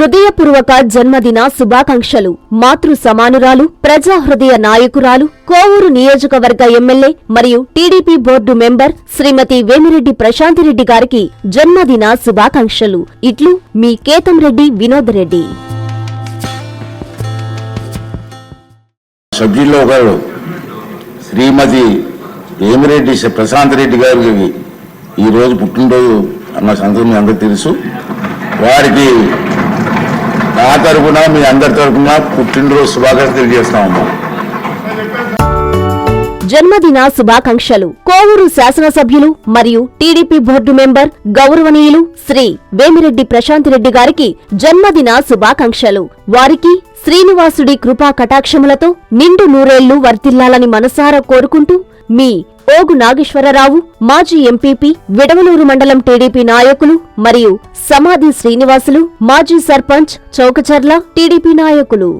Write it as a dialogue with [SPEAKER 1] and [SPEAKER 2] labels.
[SPEAKER 1] హృదయపూర్వక జన్మదిన శుభాకాంక్షలు. మాతృ సమానురాలు ప్రజా హృదయ నాయకురాలు కోవూరు నియోజకవర్గ ఎమ్మెల్యే మరియు TDP board member Srimathi Vemireddy Prashanthireddy గారికి జన్మదిన శుభాకాంక్షలు. ఇట్లు మీ కేతంరెడ్డి వినోద్ రెడ్డి.
[SPEAKER 2] సభ్యుల్లో ఒకరు శ్రీమతి వేమిరెడ్డి ప్రశాంత్ రెడ్డి గారికి ఈరోజు పుట్టినరోజు అన్న సంగతి మీ తెలుసు. వారికి నా తరఫున మీ అందరి తరఫున పుట్టినరోజు శుభాకాంక్షలు తెలియజేస్తామమ్మా
[SPEAKER 1] జన్మదిన శుభాకాంక్షలు. కోవూరు శాసనసభ్యులు మరియు టీడీపీ బోర్డు మెంబర్ గౌరవనీయులు శ్రీ వేమిరెడ్డి ప్రశాంతిరెడ్డి గారికి జన్మదిన శుభాకాంక్షలు. వారికి శ్రీనివాసుడి కృపా కటాక్షములతో నిండు నూరేళ్ళు వర్తిల్లాలని మనసారా కోరుకుంటూ మీ ఓగు నాగేశ్వరరావు మాజీ ఎంపీపీ విడవలూరు మండలం టీడీపీ నాయకులు మరియు సమాధి శ్రీనివాసులు మాజీ సర్పంచ్ చౌకచర్ల టీడీపీ నాయకులు.